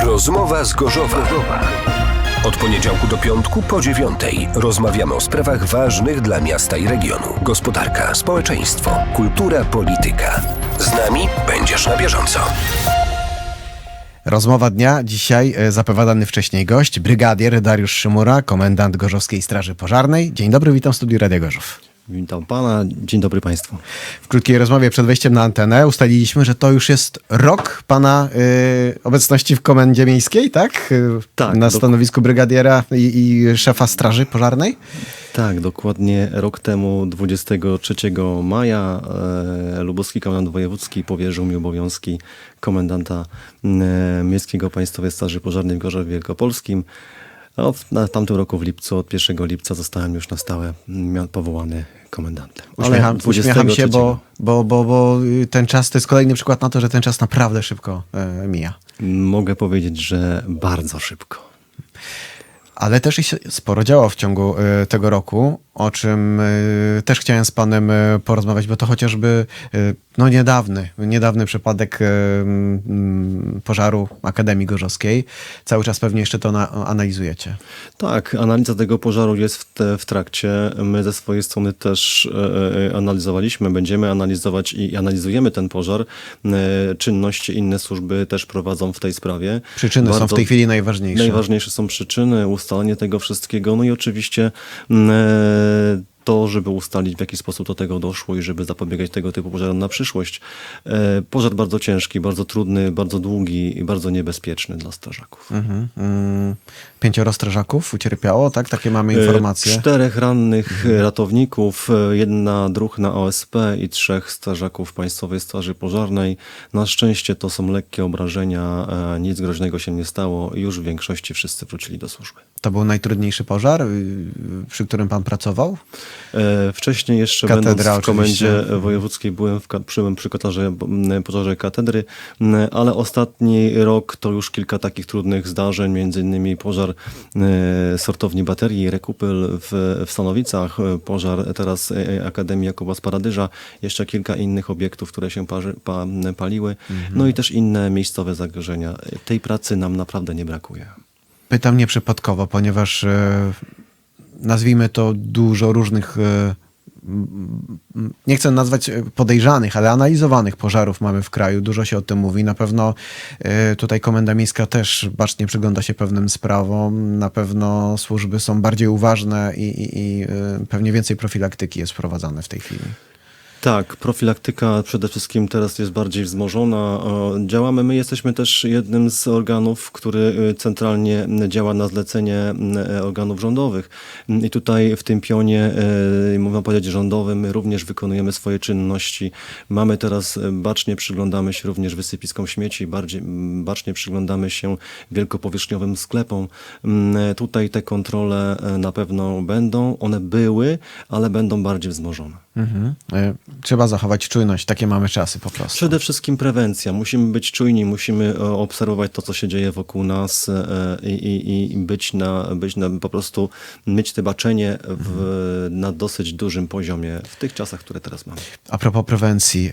Rozmowa z Gorzowa. Od poniedziałku do piątku po dziewiątej rozmawiamy o sprawach ważnych dla miasta i regionu. Gospodarka, społeczeństwo, kultura, polityka. Z nami będziesz na bieżąco. Rozmowa dnia. Dzisiaj e, zapowiadany wcześniej gość, brygadier Dariusz Szymura, komendant Gorzowskiej Straży Pożarnej. Dzień dobry, witam w studiu Radia Gorzów. Witam pana, dzień dobry państwu. W krótkiej rozmowie przed wejściem na antenę ustaliliśmy, że to już jest rok pana y, obecności w Komendzie Miejskiej, tak? Y, Tak, Na stanowisku brygadiera i, i szefa Straży Pożarnej. Tak, dokładnie rok temu, 23 maja, e, Lubuski Komendant Wojewódzki powierzył mi obowiązki komendanta e, Miejskiego Państwowej Straży Pożarnej w Gorzowie Wielkopolskim. A Od, na tamtym roku w lipcu, od 1 lipca zostałem już na stałe powołany komendantem. Uśmiecham, uśmiecham się, 23 bo, bo, bo, bo y, ten czas to jest kolejny przykład na to, że ten czas naprawdę szybko y, mija. Mogę powiedzieć, że bardzo szybko. Ale też sporo działo w ciągu y, tego roku, o czym y, też chciałem z panem y, porozmawiać, bo to chociażby y, no niedawny, niedawny przypadek mm, pożaru Akademii Gorzowskiej. Cały czas pewnie jeszcze to na, analizujecie. Tak, analiza tego pożaru jest w, te, w trakcie. My ze swojej strony też analizowaliśmy, będziemy analizować i analizujemy ten pożar. Czynności inne służby też prowadzą w tej sprawie. Przyczyny są w Bardzo- tej chwili najważniejsze. Najważniejsze są przyczyny, ustalenie tego wszystkiego, no i oczywiście uh, to, żeby ustalić w jaki sposób do tego doszło i żeby zapobiegać tego typu pożarom na przyszłość. E, Pożar bardzo ciężki, bardzo trudny, bardzo długi i bardzo niebezpieczny dla strażaków. Mhm. Mm, Pięcioro strażaków ucierpiało, tak? Takie mamy E, informacje. Czterech rannych e, ratowników, e, jedna druhna OSP i trzech strażaków Państwowej Straży Pożarnej. Na szczęście to są lekkie obrażenia, nic groźnego się nie stało. Już w większości wszyscy wrócili do służby. To był najtrudniejszy pożar, y, przy którym pan pracował? E, Wcześniej jeszcze Katedra będąc w komendzie oczywiście. wojewódzkiej byłem w, byłem przy pożarze katedry, ale ostatni rok to już kilka takich trudnych zdarzeń, między innymi pożar e, sortowni baterii Rekupyl w, w Stanowicach, e, pożar teraz Akademii Jakuba z Paradyża, jeszcze kilka innych obiektów, które się parzy, pa, paliły, no i też inne miejscowe zagrożenia. Tej pracy nam naprawdę nie brakuje. Pytam nieprzypadkowo, ponieważ nazwijmy to dużo różnych, e, nie chcę nazwać podejrzanych, ale analizowanych pożarów mamy w kraju. Dużo się o tym mówi. Na pewno e, tutaj Komenda Miejska też bacznie przygląda się pewnym sprawom. Na pewno służby są bardziej uważne i, i, i e, pewnie więcej profilaktyki jest wprowadzane w tej chwili. Tak, profilaktyka przede wszystkim teraz jest bardziej wzmożona. Działamy, my jesteśmy też jednym z organów, który y, centralnie działa na zlecenie y, organów rządowych. I tutaj w tym pionie, y, można powiedzieć, rządowym my również wykonujemy swoje czynności. Mamy teraz, bacznie przyglądamy się również wysypiskom śmieci, bardziej, m, bacznie przyglądamy się wielkopowierzchniowym sklepom. Mm, Tutaj te kontrole na pewno będą, one były, ale będą bardziej wzmożone. Mhm. E, Trzeba zachować czujność. Takie mamy czasy po prostu. Przede wszystkim prewencja. Musimy być czujni, musimy e, obserwować to, co się dzieje wokół nas e, i, i, i być, na, być na, po prostu mieć te baczenie w, na dosyć dużym poziomie w tych czasach, które teraz mamy. A propos prewencji,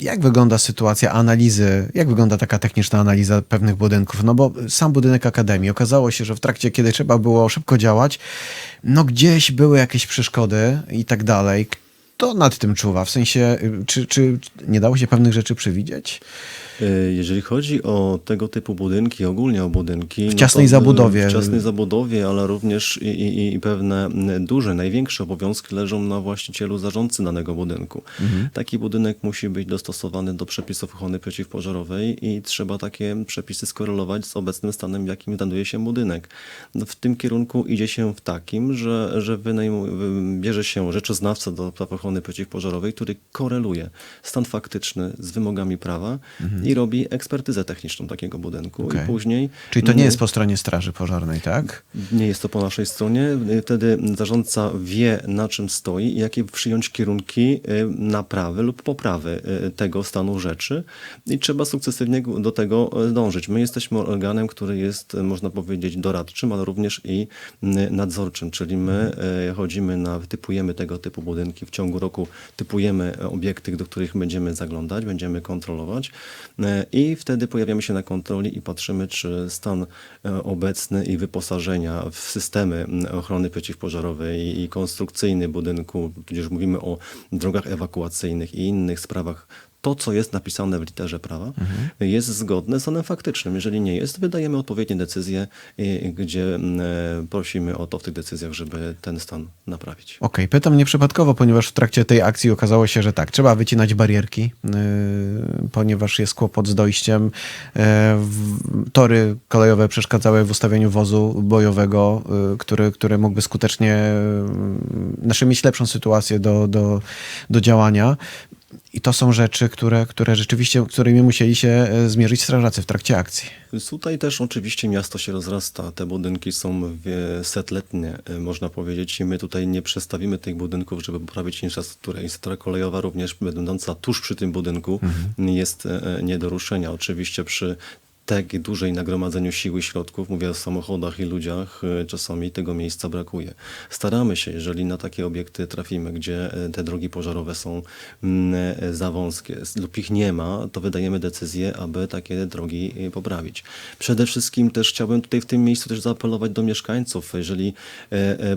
jak wygląda sytuacja analizy, jak wygląda taka techniczna analiza pewnych budynków? No bo sam budynek Akademii, okazało się, że w trakcie, kiedy trzeba było szybko działać, no gdzieś były jakieś przeszkody i tak dalej. Kto nad tym czuwa? W sensie, y, czy, czy nie dało się pewnych rzeczy przewidzieć? E, Jeżeli chodzi o tego typu budynki, ogólnie o budynki. W ciasnej to, e, zabudowie. W ciasnej zabudowie, ale również i, i, i pewne m, duże, największe obowiązki leżą na właścicielu zarządcy danego budynku. Mhm. Taki budynek musi być dostosowany do przepisów ochrony przeciwpożarowej i trzeba takie przepisy skorelować z obecnym stanem, w jakim znajduje się budynek. No, w tym kierunku idzie się w takim, że, że wynajmu, bierze się rzeczoznawca do praw ochrony przeciwpożarowej, który koreluje stan faktyczny z wymogami prawa i robi ekspertyzę techniczną takiego budynku. Okej. I później. Czyli to nie mm, jest po stronie Straży Pożarnej, tak? nie jest to po naszej stronie. Wtedy zarządca wie, na czym stoi i jakie przyjąć kierunki y, naprawy lub poprawy y, tego stanu rzeczy i trzeba sukcesywnie do tego y, dążyć. My jesteśmy organem, który jest, można powiedzieć, doradczym, ale również i nadzorczym, czyli my chodzimy na, typujemy tego typu budynki w ciągu roku, typujemy obiekty, do których będziemy zaglądać, będziemy kontrolować i wtedy pojawiamy się na kontroli i patrzymy, czy stan e, obecny i wyposażenia w systemy ochrony przeciwpożarowej i konstrukcyjny budynku, tudzież mówimy o drogach ewakuacyjnych i innych sprawach, to, co jest napisane w literze prawa, jest zgodne z stanem faktycznym. Jeżeli nie jest, wydajemy odpowiednie decyzje, gdzie e, prosimy o to w tych decyzjach, żeby ten stan naprawić. Okej, pytam nieprzypadkowo, ponieważ w trakcie tej akcji okazało się, że tak, trzeba wycinać barierki, yy, ponieważ jest kłopot z dojściem. Yy, tory kolejowe przeszkadzały w ustawieniu wozu bojowego, yy, który, który mógłby skutecznie yy, znaczy mieć lepszą sytuację do, do, do działania. I to są rzeczy, które, które rzeczywiście, którymi musieli się e, zmierzyć strażacy w trakcie akcji. Tutaj też oczywiście miasto się rozrasta. Te budynki są wie- setletnie, y, można powiedzieć, i my tutaj nie przestawimy tych budynków, żeby poprawić infrastrukturę. Infrastruktura kolejowa również będąca tuż przy tym budynku jest e, nie do ruszenia. Oczywiście przy tak dużej nagromadzeniu siły środków, mówię o samochodach i ludziach, e, czasami tego miejsca brakuje. Staramy się, jeżeli na takie obiekty trafimy, gdzie e, te drogi pożarowe są mm, e, za wąskie lub ich nie ma, to wydajemy decyzję, aby takie drogi poprawić. Przede wszystkim też chciałbym tutaj w tym miejscu też zaapelować do mieszkańców, jeżeli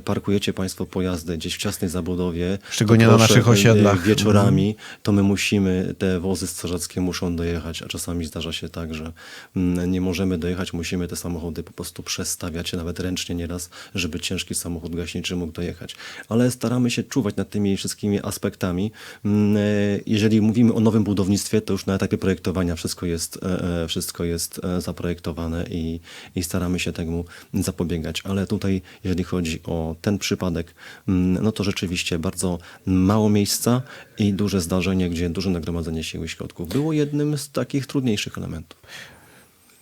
parkujecie Państwo pojazdy gdzieś w ciasnej zabudowie, Szczególnie na naszych osiedlach. Wieczorami to my musimy, te wozy strażackie muszą dojechać, a czasami zdarza się tak, że mm, nie możemy dojechać, musimy te samochody po prostu przestawiać, nawet ręcznie nieraz, żeby ciężki samochód gaśniczy mógł dojechać. Ale staramy się czuwać nad tymi wszystkimi aspektami. Mm, e, Jeżeli mówimy o nowym budownictwie, to już na etapie projektowania wszystko jest, e, e, wszystko jest zaprojektowane i, i staramy się temu zapobiegać. Ale tutaj, jeżeli chodzi o ten przypadek, mm, no to rzeczywiście bardzo mało miejsca i duże zdarzenie, gdzie duże nagromadzenie siły i środków było jednym z takich trudniejszych elementów.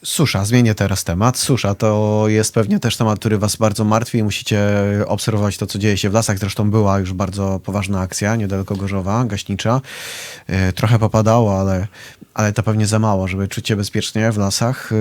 Susza, zmienię teraz temat. Susza to jest pewnie też temat, który was bardzo martwi i musicie obserwować to, co dzieje się w lasach. Zresztą była już bardzo poważna akcja niedaleko Gorzowa, gaśnicza. Yy, Trochę popadało, ale, ale to pewnie za mało, żeby czuć się bezpiecznie w lasach.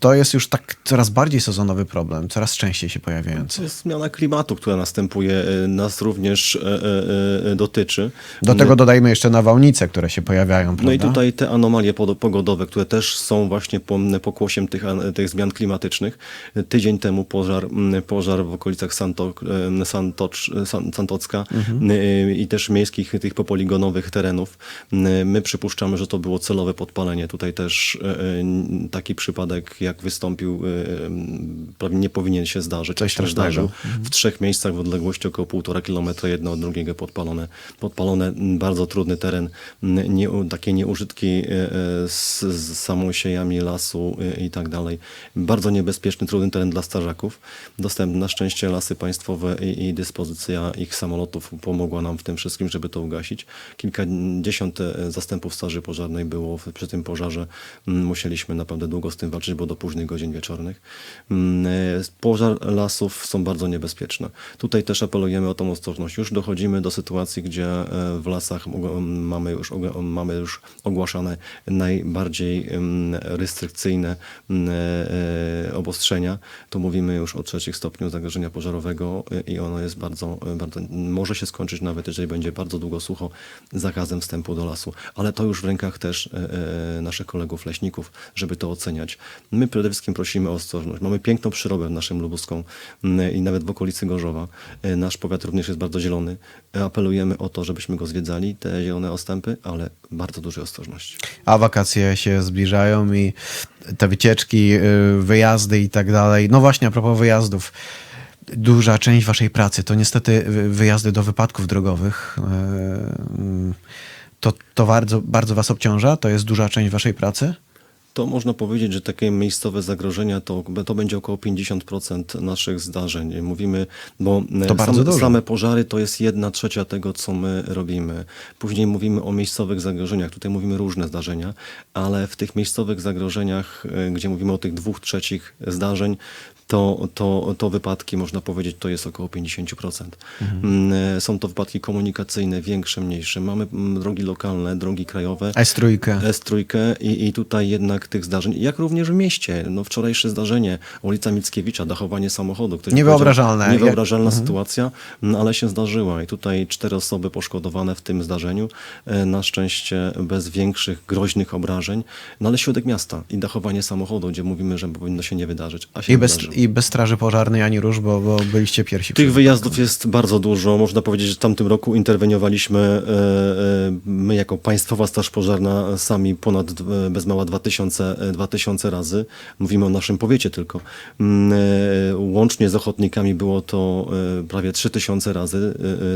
To jest już tak coraz bardziej sezonowy problem, coraz częściej się pojawiający. To jest zmiana klimatu, która następuje, e, nas również e, e, e, dotyczy. Do tego dodajmy jeszcze nawałnice, które się pojawiają, prawda? No i tutaj te anomalie pogodowe, które też są właśnie po- pokłosiem tych, tych zmian klimatycznych. Tydzień temu pożar, pożar w okolicach Santo, Santocz, San, Santocka y, i też miejskich tych popoligonowych terenów. My przypuszczamy, że to było celowe podpalenie. Tutaj też e, e, taki przypadek, jak wystąpił, e, em, prawie nie powinien się zdarzyć. Coś się zdarzył. W trzech miejscach w odległości około półtora kilometra jedno od drugiego podpalone. Podpalone, bardzo trudny teren, nie, takie nieużytki e, z, z samosiejami lasu i tak dalej. Bardzo niebezpieczny, trudny teren dla strażaków. Dostępny na szczęście lasy państwowe i, i dyspozycja ich samolotów pomogła nam w tym wszystkim, żeby to ugasić. Kilkadziesiąt e, zastępów straży pożarnej było przy tym pożarze. Musieliśmy naprawdę długo z tym walczyć, bo do późnych godzin wieczornych. Mm, e, Pożar lasów są bardzo niebezpieczne. Tutaj też apelujemy o tą ostrożność. Już dochodzimy do sytuacji, gdzie e, w lasach mamy już, mamy już ogłaszane najbardziej em, restrykcyjne mm, e, obostrzenia. Tu mówimy już o trzecim stopniu zagrożenia pożarowego i ono jest bardzo, bardzo, może się skończyć nawet, jeżeli będzie bardzo długo sucho, zakazem wstępu do lasu. Ale to już w rękach też naszych kolegów leśników, żeby to oceniać. My przede wszystkim prosimy o ostrożność. Mamy piękną przyrobę w naszym Lubuską mm, i nawet w okolicy Gorzowa. E, Nasz powiat również jest bardzo zielony. E, Apelujemy o to, żebyśmy go zwiedzali, te zielone ostępy, ale bardzo dużej ostrożności. A wakacje się zbliżają i te wycieczki, y, wyjazdy i tak dalej. No właśnie, a propos wyjazdów. Duża część waszej pracy to niestety wy- wyjazdy do wypadków drogowych. Y, To, to bardzo, bardzo was obciąża? To jest duża część waszej pracy? To można powiedzieć, że takie miejscowe zagrożenia to, to będzie około 50% naszych zdarzeń. Mówimy, bo e, dużo. same pożary to jest jedna trzecia tego, co my robimy. Później mówimy o miejscowych zagrożeniach. Tutaj mówimy różne zdarzenia, ale w tych miejscowych zagrożeniach, e, gdzie mówimy o tych dwóch trzecich zdarzeń, to, to, to wypadki, można powiedzieć, to jest około 50%. Mm, e, Są to wypadki komunikacyjne, większe, mniejsze. Mamy mm, drogi lokalne, drogi krajowe. S3. S3 i, i tutaj jednak tych, zdarzeń, jak również w mieście. No, wczorajsze zdarzenie, ulica Mickiewicza, dachowanie samochodu. Niewyobrażalne. Niewyobrażalna sytuacja, no, ale się zdarzyła i tutaj cztery osoby poszkodowane w tym zdarzeniu, e, na szczęście bez większych, groźnych obrażeń, no ale środek miasta i dachowanie samochodu, gdzie mówimy, że powinno się nie wydarzyć, a się I bez. I bez straży pożarnej ani róż, bo, bo byliście pierwsi. Tych wyjazdów jest bardzo dużo. Można powiedzieć, że w tamtym roku interweniowaliśmy e, e, my jako Państwowa Straż Pożarna sami ponad bez mała 2000, e, 2000 razy. Mówimy o naszym powiecie tylko. Mm, e, Łącznie z ochotnikami było to prawie 3000 razy.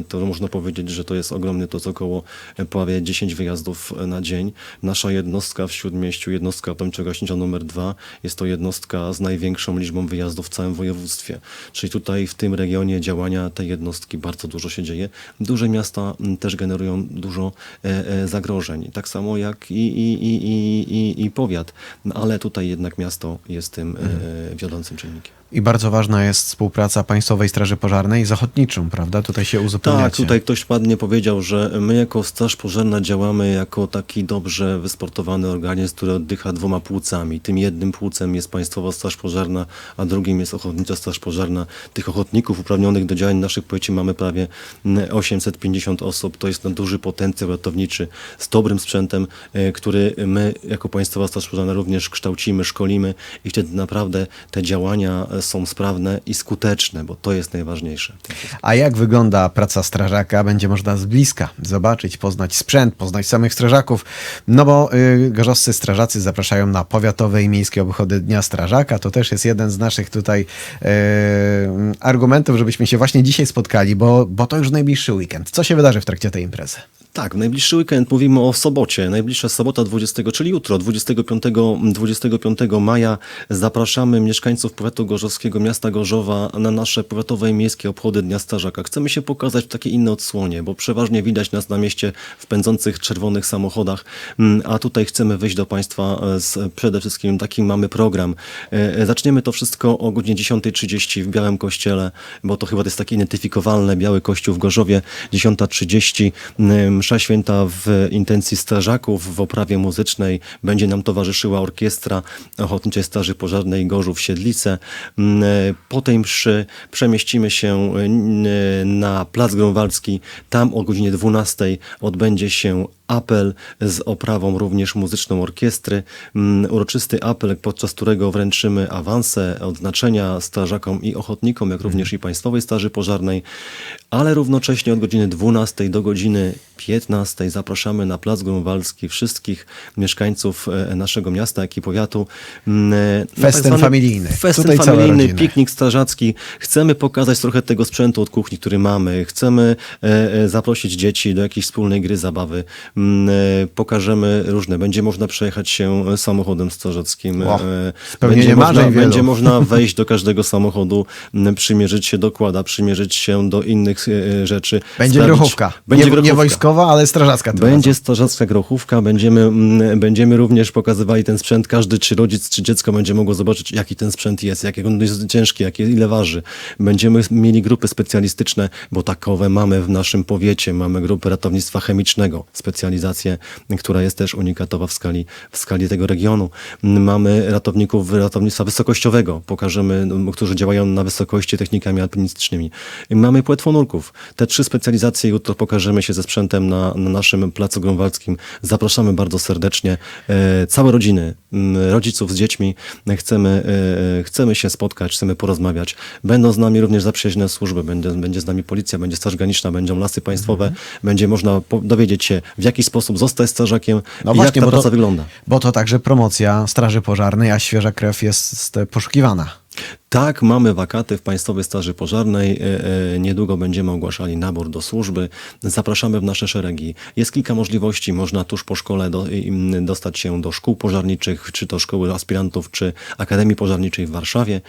To można powiedzieć, że to jest ogromny, to jest około prawie 10 wyjazdów na dzień. Nasza jednostka w Śródmieściu, jednostka Pomczo-Gaśnicza numer 2, jest to jednostka z największą liczbą wyjazdów w całym województwie. Czyli tutaj w tym regionie działania tej jednostki bardzo dużo się dzieje. Duże miasta m, też generują dużo e, e, zagrożeń, tak samo jak i, i, i, i, i, powiat, No, ale tutaj jednak miasto jest tym e, wiodącym czynnikiem. I bardzo ważna jest współpraca Państwowej Straży Pożarnej z Ochotniczą, prawda? Tutaj się uzupełniacie. Tak, tutaj ktoś ładnie powiedział, że my jako Straż Pożarna działamy jako taki dobrze wysportowany organizm, który oddycha dwoma płucami. Tym jednym płucem jest Państwowa Straż Pożarna, a drugim jest Ochotnicza Straż Pożarna. Tych ochotników uprawnionych do działań naszych powiecie mamy prawie mm, 850 osób. To jest duży potencjał ratowniczy z dobrym sprzętem, e, który my jako Państwowa Straż Pożarna również kształcimy, szkolimy i wtedy naprawdę te działania e, są sprawne i skuteczne, bo to jest najważniejsze. A jak wygląda praca strażaka, będzie można z bliska zobaczyć, poznać sprzęt, poznać samych strażaków. No bo y, gorzowscy strażacy zapraszają na powiatowe i miejskie obchody Dnia Strażaka. To też jest jeden z naszych tutaj y, argumentów, żebyśmy się właśnie dzisiaj spotkali, bo, bo to już najbliższy weekend. Co się wydarzy w trakcie tej imprezy? Tak, najbliższy weekend mówimy o sobocie. Najbliższa sobota 20, czyli jutro, 25, 25 maja zapraszamy mieszkańców powiatu gorzowskiego, miasta Gorzowa na nasze powiatowe i miejskie obchody Dnia Strażaka. Chcemy się pokazać w takiej innej odsłonie, bo przeważnie widać nas na mieście w pędzących czerwonych samochodach, Mm, a tutaj chcemy wyjść do Państwa e, z przede wszystkim taki mamy program. E, e, Zaczniemy to wszystko o godzinie 10.30 w Białym Kościele, bo to chyba jest takie identyfikowalne, Biały Kościół w Gorzowie, 10.30 m, msza święta w intencji strażaków w oprawie muzycznej. Będzie nam towarzyszyła orkiestra Ochotniczej Straży Pożarnej Gorzów Siedlice. M, e, Po tej mszy przemieścimy się n- na Plac Grunwaldzki. Tam o godzinie 12 odbędzie się apel z oprawą również muzyczną orkiestry. Mm, Uroczysty apel, podczas którego wręczymy awanse, odznaczenia strażakom i ochotnikom, jak również i Państwowej Straży Pożarnej, ale równocześnie od godziny 12 do godziny 15 zapraszamy na Plac Grunwaldzki wszystkich mieszkańców e, naszego miasta, jak i powiatu. Mm, e, tak Festyn zwany familijny. Festyn Tutaj familijny, piknik strażacki. Chcemy pokazać trochę tego sprzętu od kuchni, który mamy. Chcemy e, zaprosić dzieci do jakiejś wspólnej gry, zabawy. Mm, e, pokażemy różne. Będzie można przejechać się e, samochodem strażackim. E, będzie, można, będzie można wejść do każdego samochodu, przymierzyć się do kłada, przymierzyć się do innych rzeczy. Będzie sprawdzić- grochówka. Będzie nie, nie grochówka. wojskowa, ale strażacka. Będzie razem. strażacka grochówka, będziemy, będziemy również pokazywali ten sprzęt. Każdy, czy rodzic, czy dziecko będzie mogło zobaczyć, jaki ten sprzęt jest, jak on jest ciężki, jak, ile waży. Będziemy mieli grupy specjalistyczne, bo takowe mamy w naszym powiecie. Mamy grupę ratownictwa chemicznego, specjalizację, która jest też unikatowa w skali, w skali tego regionu. Mamy ratowników ratownictwa wysokościowego, pokażemy, no, którzy działają na wysokości technikami alpinistycznymi. Mamy płetwonurków. Te trzy specjalizacje jutro pokażemy się ze sprzętem na, na naszym placu grunwaldzkim. Zapraszamy bardzo serdecznie e, całe rodziny, rodziców z dziećmi. Chcemy, e, chcemy się spotkać, chcemy porozmawiać. Będą z nami również zaprzyjaźnione służby. Będzie, będzie z nami policja, będzie Straż Graniczna, będą lasy państwowe. Będzie można dowiedzieć się, w jaki sposób zostać strażakiem No i właśnie, jak ta praca to, wygląda. Bo to także promocja Straży Pożarnej, a świeża krew jest e, poszukiwana. Tak, mamy wakaty w Państwowej Straży Pożarnej. E, e, Niedługo będziemy ogłaszali nabór do służby. Zapraszamy w nasze szeregi. Jest kilka możliwości. Można tuż po szkole do, dostać się do szkół pożarniczych, czy to szkoły aspirantów, czy Akademii Pożarniczej w Warszawie,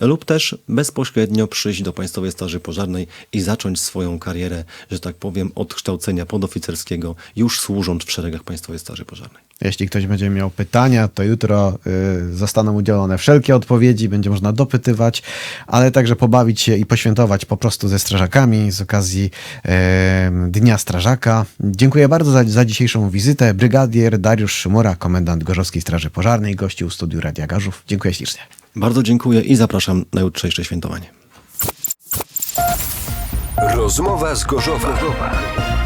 lub też bezpośrednio przyjść do Państwowej Straży Pożarnej i zacząć swoją karierę, że tak powiem, od kształcenia podoficerskiego, już służąc w szeregach Państwowej Straży Pożarnej. Jeśli ktoś będzie miał pytania, to jutro y, zostaną udzielone wszelkie odpowiedzi. Będzie można dopytywać, ale także pobawić się i poświętować po prostu ze strażakami z okazji e, Dnia Strażaka. Dziękuję bardzo za, za dzisiejszą wizytę. Brygadier Dariusz Szymura, komendant Gorzowskiej Straży Pożarnej, gościł w studiu Radia Garzów. Dziękuję ślicznie. Bardzo dziękuję i zapraszam na jutrzejsze świętowanie. Rozmowa z Gorzowa.